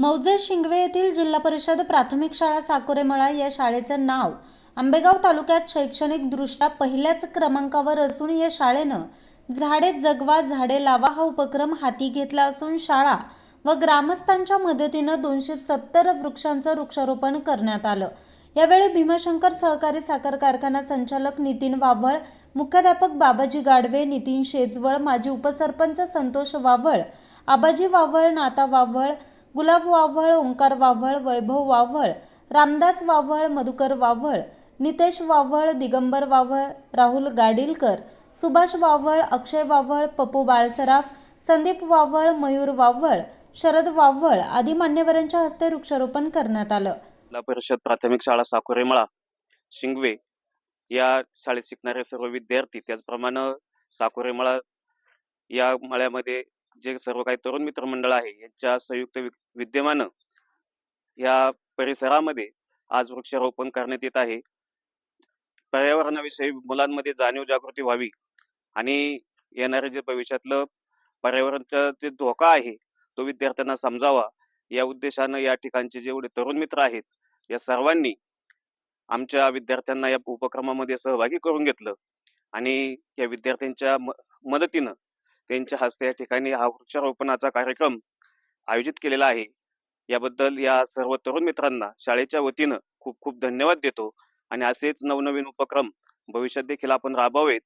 मौजे शिंगवे येथील जिल्हा परिषद प्राथमिक शाळा साकोरेमळा या शाळेचं नाव आंबेगाव तालुक्यात शैक्षणिकदृष्ट्या पहिल्याच क्रमांकावर असून या शाळेनं झाडे जगवा झाडे लावा हा उपक्रम हाती घेतला असून शाळा व ग्रामस्थांच्या मदतीनं दोनशे सत्तर वृक्षांचं वृक्षारोपण करण्यात आलं. यावेळी भीमाशंकर सहकारी साखर कारखाना संचालक नितीन वाव्हळ मुख्याध्यापक बाबाजी गाडवे नितीन शेजवळ माजी उपसरपंच संतोष वाव्हळ आबाजी वाव्हळ नाता वाव्हळ गुलाब वाव्हळ ओंकार वाव्हळ वैभव वाव्हळ रामदास वाव्हळ मधुकर वाव्हळ नितेश वाव्हळ दिगंबर वाव्हळ राहुल गाडीलकर सुभाष वाव्हळ अक्षय वाव्हळ पप्पू बाळसराफ संदीप वाव्हळ मयूर वाव्हळ शरद वाव्हळ आदी मान्यवरांच्या हस्ते वृक्षारोपण करण्यात आलं. जिल्हा परिषद प्राथमिक शाळा साकोरेमळा शिंगवे या शाळेत शिकणारे सर्व विद्यार्थी त्याचप्रमाणे साकोरेमळा या मळ्यामध्ये जे सर्व काही तरुण मित्रमंडळ आहे यांच्या संयुक्त विद्यमान या परिसरामध्ये आज वृक्षारोपण करण्यात येत आहे. पर्यावरणाविषयी मुलांमध्ये जाणीव जागृती व्हावी आणि येणारे जे भविष्यातलं पर्यावरणचा जे धोका आहे तो विद्यार्थ्यांना समजावा. या उद्देशानं या ठिकाणचे जेवढे तरुण मित्र आहेत या सर्वांनी आमच्या विद्यार्थ्यांना या उपक्रमामध्ये सहभागी करून घेतलं आणि या विद्यार्थ्यांच्या मदतीनं त्यांच्या हस्ते या ठिकाणी हा वृक्षारोपणाचा कार्यक्रम आयोजित केलेला आहे. याबद्दल या सर्व तरुण मित्रांना शाळेच्या वतीनं खूप खूप धन्यवाद देतो. आणि असेच नवनवीन उपक्रम भविष्यात देखील आपण राबवावेत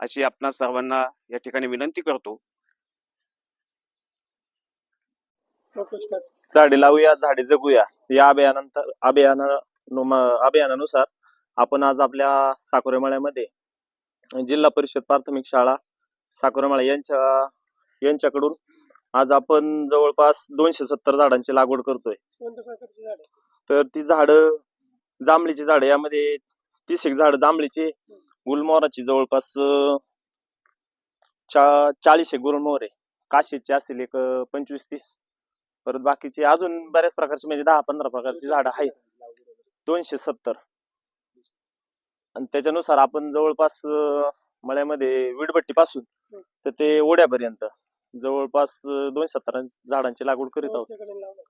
अशी आपण सर्वांना या ठिकाणी विनंती करतो. झाडे लावूया झाडे जगूया. या अभियानानंतर अभियाना अभियानानुसार आपण आज आपल्या साकोरेमाळ्यामध्ये जिल्हा परिषद प्राथमिक शाळा साकोरेमाळा यांच्या यांच्याकडून आज आपण जवळपास दोनशे सत्तर झाडांची लागवड करतोय. कोणत्या प्रकारची झाड? तर ती झाडं जांभळीची झाडं यामध्ये तीस एक झाड जांभळीची गुलमोहराची जवळपास अं, चा चाळीस एक गुलमोहर आहे काशीची असेल एक अं, पंचवीस तीस. परत बाकीची अजून बऱ्याच प्रकारची म्हणजे दहा पंधरा प्रकारची झाडं आहेत. दोनशे सत्तर. आणि त्याच्यानुसार आपण जवळपास अं, मळ्यामध्ये वीडभट्टी पासून तर ते ओढ्यापर्यंत. जवळपास अं, दोनशे सत्तर झाडांची लागवड करीत आहोत.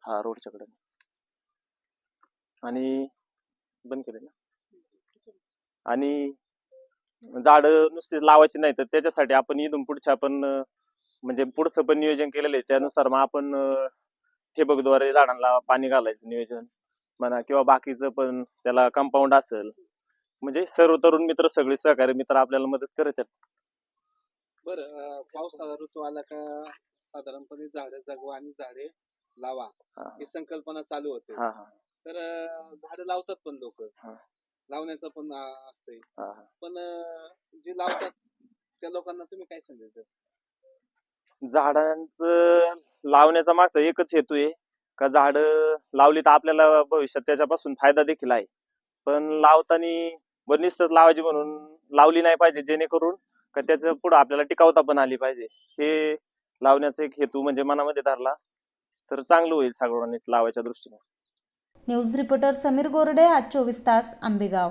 हा रोडच्या कडे आणि बंद केले ना? आणि झाड नुसते लावायची नाही तर त्याच्यासाठी आपण इथून पुढच्या आपण अं, म्हणजे पुढचं पण नियोजन केलेलं आहे. त्यानुसार मग आपण ठिबकद्वारे झाडांना पाणी घालायचं नियोजन म्हणा किंवा बाकीचं पण त्याला कंपाऊंड असेल. म्हणजे सर्व तरुण मित्र सगळे सहकारी मित्र आपल्याला मदत करत आहेत. बरं पावसाळा ऋतू आला का साधारणपणे झाडे जगवा आणि झाडे लावा हा ही संकल्पना चालू होते. हा हा. तर झाड लावतात पण लोक. हा. लावण्याचं पण अं, असतंय. हा हा. पण अं, जे लावतात त्या लोकांना तुम्ही काय सांगायचं झाडांचं लावण्याचा मागचा एकच हेतू आहे का झाड लावली तर आपल्याला भविष्यात त्याच्यापासून फायदा देखील आहे. पण लावताना बर नुसतंच लावायची म्हणून लावली नाही पाहिजे जेणेकरून का त्याचं पुढं आपल्याला टिकावता पण आली पाहिजे. हे लावण्याचा एक हेतू म्हणजे मनामध्ये धरला तर चांगलं होईल सगळ्यांनीच लावायच्या दृष्टीने. न्यूज रिपोर्टर समीर गोरडे आज चोवीस तास आंबेगाव.